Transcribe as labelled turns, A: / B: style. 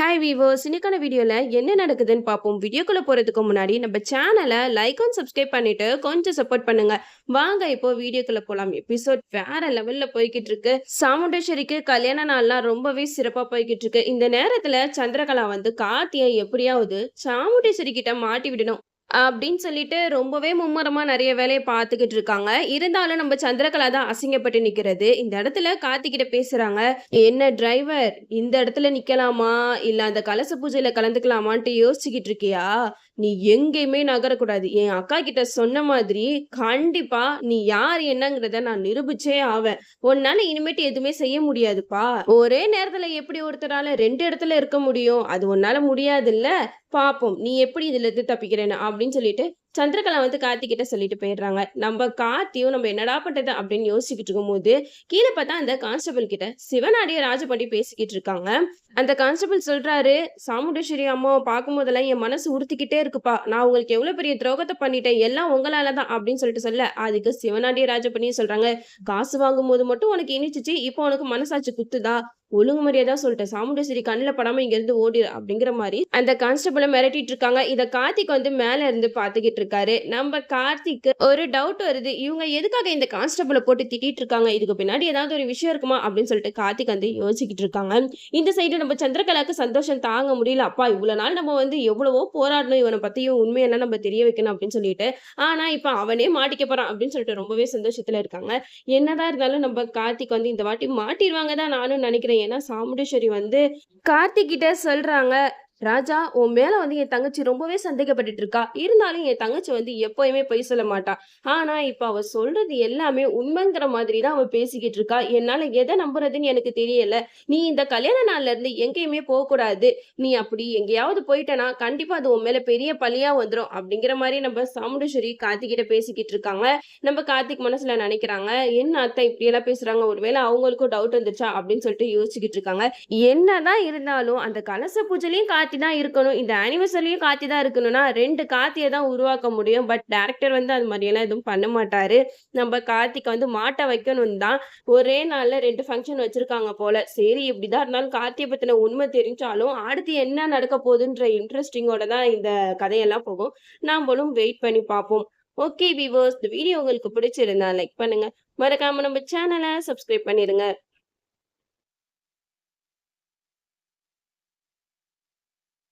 A: Hi viewers இன்னைக்கான வீடியோவில் என்ன நடக்குதுன்னு பார்ப்போம். வீடியோக்குள்ளே போகிறதுக்கு முன்னாடி நம்ம சேனலை லைக் அண்ட் சப்ஸ்கிரைப் பண்ணிவிட்டு கொஞ்சம் சப்போர்ட் பண்ணுங்கள் வாங்க இப்போ வீடியோக்குள்ளே போகலாம் எபிசோட் வேற லெவலில் போய்கிட்டு இருக்கு. சாமுண்டேஸ்வரிக்கு கல்யாண நாள்லாம் ரொம்பவே சிறப்பாக போய்கிட்டு இருக்கு. இந்த நேரத்தில் சந்திரகலா வந்து கார்த்தியை எப்படியாவது சாமுண்டேஸ்வரி கிட்ட மாட்டி விடணும். அப்படின்னு சொல்லிட்டு ரொம்பவே மும்முரமா நிறைய வேலையை பார்த்துக்கிட்டு இருக்காங்க. இருந்தாலும் நம்ம சந்திரகலா தான் அசிங்கப்பட்டு நிக்கிறது. இந்த இடத்துல கார்த்திகிட்ட பேசுறாங்க என்ன டிரைவர் இந்த இடத்துல நிக்கலாமா? இல்ல அந்த கலச பூஜையில கலந்துக்கலாமான்ட்டு யோசிச்சுக்கிட்டு இருக்கியா? நீ எங்கேயுமே நகரக்கூடாது. என் அக்கா கிட்ட சொன்ன மாதிரி கண்டிப்பா நீ யார் என்னங்கிறத நான் நிரூபிச்சே ஆவேன். உன்னால இனிமேட்டு எதுவுமே செய்ய முடியாதுப்பா. ஒரே நேரத்துல எப்படி ஒருத்தரால ரெண்டு இடத்துல இருக்க முடியும்? அது உன்னால முடியாதுல்ல. பாப்போம் நீ எப்படி இதுல இருந்து தப்பிக்கிறேன்னு அப்படின்னு சொல்லிட்டு சந்திரகலா வந்து கார்த்திகிட்ட சொல்லிட்டு போயிடுறாங்க. நம்ம கார்த்தியும் நம்ம என்னடா பண்றது அப்படின்னு யோசிச்சுக்கிட்டு இருக்கும்போது கீழே பார்த்தா அந்த கான்ஸ்டபிள் கிட்ட சிவனாடிய ராஜபாண்டி பேசிக்கிட்டு இருக்காங்க. அந்த கான்ஸ்டபிள் சொல்றாரு சாமுண்டேஸ்வரி அம்மாவை பார்க்கும் போதெல்லாம் என் மனசு உறுத்திக்கிட்டே இருக்குப்பா. நான் உங்களுக்கு எவ்வளவு பெரிய துரோகத்தை பண்ணிட்டேன். எல்லாம் உங்களால தான் அப்படின்னு சொல்லிட்டு சொல்ல அதுக்கு சிவனாடிய ராஜபாண்டியும் சொல்றாங்க காசு வாங்கும் போது மட்டும் உனக்கு இனிச்சிச்சு இப்போ உனக்கு மனசாட்சி குத்துதா? ஒழுங்கு மரியாதை சொல்லிட்டேன். சாமுண்டேஸ்வரி கண்ணில் படாம இங்க இருந்து ஓடிடு அப்படிங்கிற மாதிரி அந்த கான்ஸ்டபிளை மிரட்டிட்டு இருக்காங்க. இத கார்த்திக் வந்து மேல இருந்து பாத்துக்கிட்டு இருக்காரு. நம்ம கார்த்திக்கு ஒரு டவுட் வருது. இவங்க எதுக்காக இந்த கான்ஸ்டபிளை போட்டு திட்டிட்டு இருக்காங்க? இதுக்கு பின்னாடி ஏதாவது ஒரு விஷயம் இருக்குமா? அப்படின்னு சொல்லிட்டு கார்த்திக் வந்து யோசிக்கிட்டு இருக்காங்க. இந்த சைடு நம்ம சந்திரகலாக்கு சந்தோஷம் தாங்க முடியல. அப்பா இவ்வளவு நாள் நம்ம வந்து எவ்வளவோ போராடணும். இவனை பத்தியும் உண்மையெல்லாம் நம்ம தெரிய வைக்கணும் அப்படின்னு சொல்லிட்டு. ஆனா இப்ப அவனே மாட்டிக்க போறான் அப்படின்னு சொல்லிட்டு ரொம்பவே சந்தோஷத்துல இருக்காங்க. என்னதான் இருந்தாலும் நம்ம கார்த்திக் வந்து இந்த வாட்டி மாட்டிடுவாங்க தான் நானும் நினைக்கிறேன். ஏன்னா சாமுண்டேஸ்வரி வந்து கார்த்திக் கிட்ட சொல்றாங்க. ராஜா உன் மேல வந்து என் தங்கச்சி ரொம்பவே சந்தேகப்பட்டுட்டு இருக்கா இருந்தாலும் என் தங்கச்சி வந்து எப்பயுமே பொய் சொல்ல மாட்டா. ஆனா இப்ப அவ சொல்றது எல்லாமே உண்மைங்கிற மாதிரி தான் அவ பேசிக்கிட்டு இருக்கா என்னால எதை நம்புறதுன்னு எனக்கு தெரியல. நீ இந்த கல்யாண நாள்ல இருந்து எங்கேயுமே போக கூடாது நீ அப்படி எங்கேயாவது போயிட்டனா கண்டிப்பா அது உன் மேல பெரிய பழியா வந்துடும் அப்படிங்கிற மாதிரி நம்ம சாமுண்டேஸ்வரி கார்த்திகிட்ட பேசிக்கிட்டு இருக்காங்க நம்ம கார்த்திக் மனசுல நினைக்கிறாங்க என்ன அத்தை இப்படி எல்லாம் பேசுறாங்க? ஒருவேளை அவங்களுக்கும் டவுட் வந்துச்சா அப்படின்னு சொல்லிட்டு யோசிச்சுக்கிட்டு இருக்காங்க என்னதான் இருந்தாலும் அந்த கலச பூஜையிலையும் கார்த்தி தான் இருக்கணும். இந்த ஆனிவர்சரிலையும் கார்த்தி தான் இருக்கணும்னா ரெண்டு கார்த்தியை தான் உருவாக்க முடியும். பட் டேரக்டர் வந்து அது மாதிரியெல்லாம் எதுவும் பண்ண மாட்டாரு. நம்ம கார்த்திக் வந்து மாட்டை வைக்கணும் தான் ஒரே நாள்ல ரெண்டு ஃபங்க்ஷன் வச்சிருக்காங்க போல. சரி இப்படிதான் இருந்தாலும் கார்த்தியை பத்தின உண்மை தெரிஞ்சாலும் அடுத்து என்ன நடக்க போகுதுன்ற இன்ட்ரெஸ்டிங்கோட தான் இந்த கதையெல்லாம் போகும். நாம்பளும் வெயிட் பண்ணி பார்ப்போம். ஓகே விவர்ஸ் இந்த வீடியோ உங்களுக்கு பிடிச்சிருந்தா லைக் பண்ணுங்க. மறக்காம நம்ம சேனலை சப்ஸ்கிரைப் பண்ணிருங்க